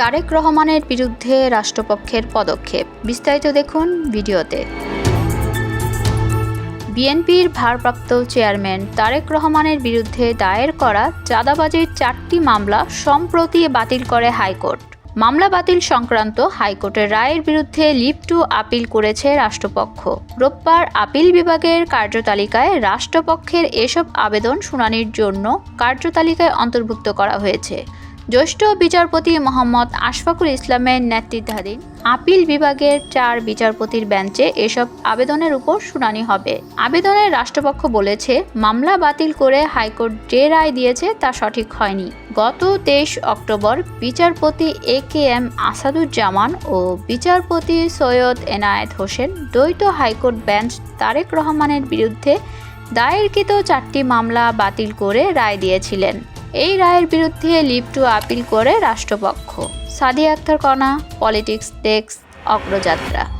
তারেক রহমানের বিরুদ্ধে রাষ্ট্রপক্ষের পদক্ষেপ। বিস্তারিত দেখুন ভিডিওতে। বিএনপির ভারপ্রাপ্ত চেয়ারম্যান তারেক রহমানের বিরুদ্ধে দায়ের করা চাঁদাবাজির চারটি মামলা সম্প্রতি বাতিল করে হাইকোর্ট। মামলা বাতিল সংক্রান্ত হাইকোর্টের রায়ের বিরুদ্ধে লিভ টু আপিল করেছে রাষ্ট্রপক্ষ। রোববার আপিল বিভাগের কার্যতালিকায় রাষ্ট্রপক্ষের এসব আবেদন শুনানির জন্য কার্যতালিকায় অন্তর্ভুক্ত করা হয়েছে। জ্যেষ্ঠ বিচারপতি মোহাম্মদ আশফাকুল ইসলামের নেতৃত্বাধীন আপিল বিভাগের চার বিচারপতির বেঞ্চে এসব আবেদনের উপর শুনানি হবে। আবেদনে রাষ্ট্রপক্ষ বলেছে, মামলা বাতিল করে হাইকোর্ট যে রায় দিয়েছে তা সঠিক হয়নি। গত তেইশ অক্টোবর বিচারপতি এ কে এম আসাদুজ্জামান ও বিচারপতি সৈয়দ এনায়েত হোসেন দ্বৈত হাইকোর্ট বেঞ্চ তারেক রহমানের বিরুদ্ধে দায়েরকৃত চারটি মামলা বাতিল করে রায় দিয়েছিলেন। এই রায়ের বিরুদ্ধে লিপটু আপিল করে রাষ্ট্রপক্ষ। সাদি আক্তার কণা পলিটিক্স ডেস্ক অগ্রযাত্রা।